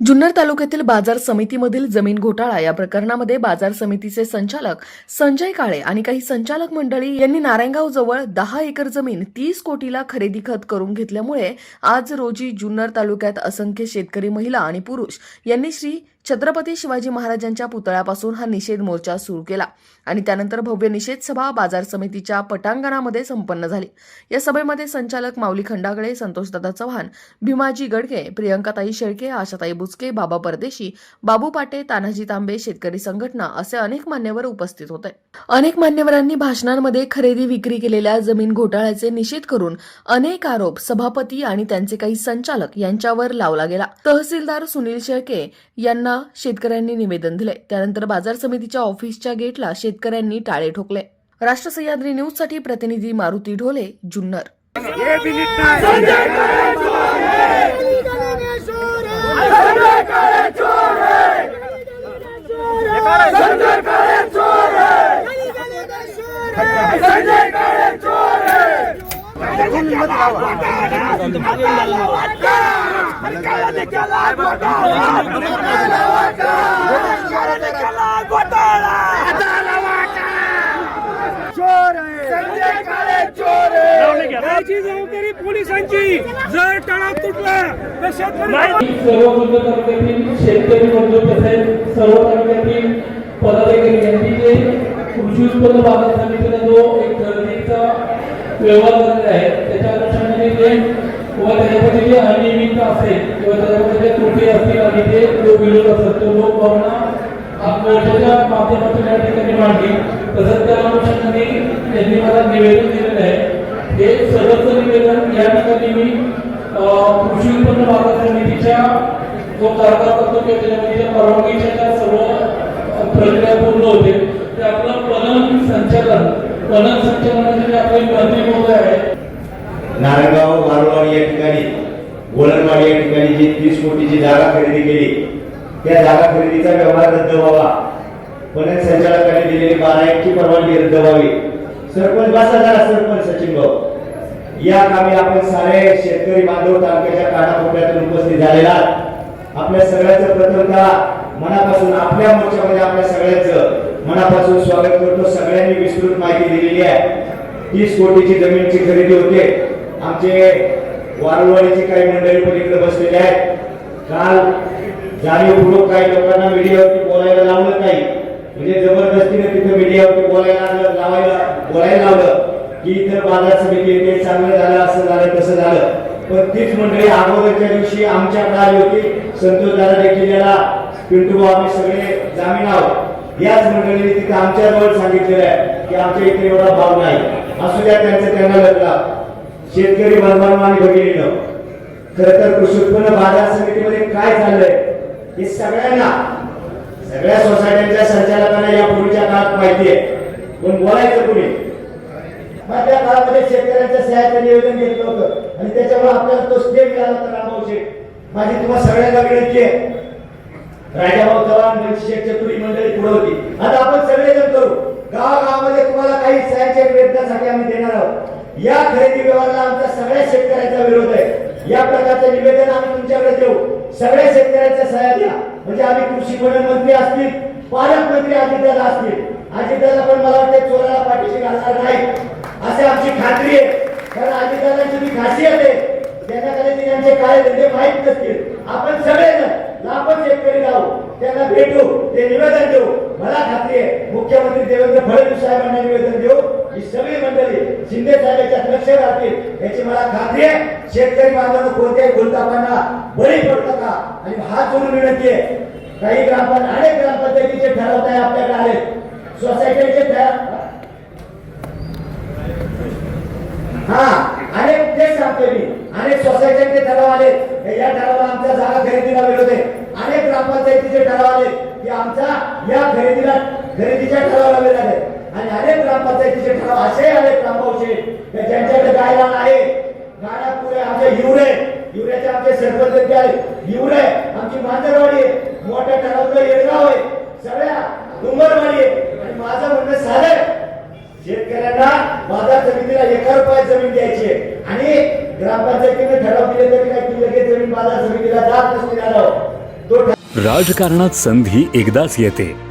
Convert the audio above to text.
जुन्नर तालुक्यातील बाजार समितीमधील जमीन घोटाळा या प्रकरणामध्ये बाजार समितीचे संचालक संजय काळे आणि काही संचालक मंडळी यांनी नारायणगाव जवळ दहा एकर जमीन तीस कोटीला खरेदी खत करून घेतल्यामुळे आज रोजी जुन्नर तालुक्यात असंख्य शेतकरी महिला आणि पुरुष यांनी श्री छत्रपती शिवाजी महाराजांच्या पुतळ्यापासून हा निषेध मोर्चा सुरू केला आणि त्यानंतर भव्य निषेध सभा बाजार समितीच्या पटांगणामध्ये संपन्न झाली. या सभेमध्ये संचालक माऊली खंडागळे संतोषदादा चव्हाण भीमाजी गडके प्रियंकाताई शेळके आशाताई बुचके बाबा परदेशी बाबू पाटे तानाजी तांबे शेतकरी संघटना असे अनेक मान्यवर उपस्थित होते. अनेक मान्यवरांनी भाषणांमध्ये खरेदी विक्री केलेल्या जमीन घोटाळ्याचे निषेध करून अनेक आरोप सभापती आणि त्यांचे काही संचालक यांच्यावर लावला गेला. तहसीलदार सुनील शेळके यांना शेतकऱ्यांनी निवेदन दिले त्यानंतर बाजार समितीच्या ऑफिसच्या गेटला शेतकऱ्यांनी टाळे ठोकले. राष्ट्र सह्याद्री न्यूजसाठी प्रतिनिधी मारुती ढोले जुन्नर. जबाबदारी पोलिसांची जर तणाव तुटला तर शेतकरी सर्व शेतकरी मजूर तसेच सर्व तालुक्यातील पदाधिकारी यांनी जे कृषी उत्पन्न बाजार समितीला जो एक गर्दीचा व्यवहार झालेला आहे त्याच्या अनुषंगाने ते किंवा त्याच्यामध्ये जे अनियमितता असेल. किंवा त्याच्यामध्ये त्रुटी असतील आणि ते जो विरोध तो मोर्चाच्या माध्यमातून या ठिकाणी मांडली. तसंच त्या अनुषंगाने त्यांनी मला निवेदन दिलेलं आहे. हे सर्वच निवेदन या ठिकाणी मी कृषी उत्पन्न बाजार समितीच्या जो कारभार करतो किंवा त्याच्यामध्ये परवानगीच्या ज्या सर्व प्रक्रिया पूर्ण होते ते आपलं पणन संचालन पणन संचालनाचे जे आपले मंत्री महोदय आहेत. नारायणगाव वारवाडी या ठिकाणी गोलनवाडी या ठिकाणी जी तीस कोटीची जागा खरेदी केली त्या जागा खरेदीचा व्यवहार रद्द व्हावा. पणन संचालकांनी दिलेली बारा एकची परवानगी रद्द व्हावी. सरपंच बसा सरपंच सचिन भाऊ. या कामी आपण सारे शेतकरी बांधव तालुक्याच्या कानाकोपऱ्यातून उपस्थित झालेला आहात. आपल्या सगळ्याच प्रथमतः मनापासून आपल्या मोर्चामध्ये आपल्या सगळ्याच मनापासून स्वागत करतो. सगळ्यांनी विस्तृत माहिती दिलेली आहे. तीस कोटीची जमीनची खरेदी होते. आमचे वारुवाडीची काही मंडळी पण इकडे बसलेली आहेत. काल जाणीवपूर्वक काही लोकांना मीडियावरती बोलायला लावलं नाही. म्हणजे जबरदस्तीने तिथं मीडियावरती बोलायला लावायला बोलायला लावलं की इथं बाजार समिती येते चांगलं झालं असं झालं तसं झालं. पण तीच मंडळी अगोदरच्या दिवशी आमच्याकडे आली होती. संतोष दादा देखील याला पिंटू आम्ही सगळे जामीन आहोत. याच मंडळीने तिथे आमच्याजवळ सांगितलेलं आहे की आमच्या इथे एवढा भाव नाही. असू द्या त्यांचं त्यांना लग्न. शेतकरी बांधवांना आणि खर तर कृषी उत्पन्न बाजार समितीमध्ये काय चाललंय हे सगळ्यांना सगळ्या सोसायट्यांच्या संचालकांना या पूर्वीच्या काळात माहिती आहे. पण बोलायचं कुणी? त्या काळामध्ये शेतकऱ्यांच्या सहाय्याचं निवेदन घेतलं होतं. आणि त्याच्यामुळे आपल्याला तो स्टे मिळाला होता रामभाऊ शेठ माझी तुम्हाला सगळ्यांना विनंती आहे. राजाभाऊ चव्हाण शेठ चतुरी मंडळी पुढे होती. आता आपण सगळेजण करू. गावागावामध्ये तुम्हाला काही सहाय्याच्या निवेदनासाठी आम्ही देणार आहोत. या खरेदी व्यवहाराला आमचा सगळ्या शेतकऱ्यांचा विरोध आहे. या प्रकारचं निवेदन आम्ही तुमच्याकडे देऊ. सगळ्या शेतकऱ्यांच्या सहाय्या द्या. म्हणजे आम्ही कृषी पणन मंत्री असतील पालकमंत्री अजितदादा असतील. अजितदादा पण मला वाटते चोराला पाठीशी घालणार नाही असे आमची खात्री आहे. कारण अजितदादांची जी खासियत आहे त्यांना कदाचित त्यांचे काय धंदे माहीत नसतील. आपण सगळेजण लाखो शेतकरी राहू त्यांना भेटू ते निवेदन देऊ. मला खात्री आहे मुख्यमंत्री देवेंद्र फडणवीस साहेबांना निवेदन देऊ. ही सगळी मंडळी शिंदे साहेबांच्या लक्ष राहतील याची मला खात्री आहे. शेतकरी बांधवांना कोणत्याही भूलतापांना बळी पडतो का आणि हात जोडून विनंती आहे. काही ग्रामपंचायत अनेक ग्रामपंचायतीचे ठराव आहे आपल्याकडे आले. सोसायटीचे ठराव हा अनेक तेच सांगतोय मी. अनेक सोसायटीचे ठराव आले. या ठरावाला आमच्या जागा खरेदीला विरोध आहे अनेक ग्रामपंचायतीचे ठराव आले की आमचा या खरेदीला खरेदीच्या ठरावाला विरोध आहे. आणि अनेक ग्रामपंचायतीचे ठराव असे अनेक ग्रामभाऊचे ज्यांच्याकडे गायला आहे. गाड्या पुढे आमचे हिवरे हिवऱ्याचे आमचे सरपंच जे आहे हिवरे आमची मांजरवाडी आहे. मोठ्या ठरावचं येडगाव आहे. सगळ्या डोंगरवाडी आहे. आणि माझं म्हणणं साधं शेतकऱ्यांना बाजार समितीला एका रुपयात जमीन द्यायची आहे. आणि ग्रामपंचायतीने ठराव दिले तरी काय ती लगेच जमीन बाजार समितीला जात नसते तो राजकारणात संधी एकदाच येते.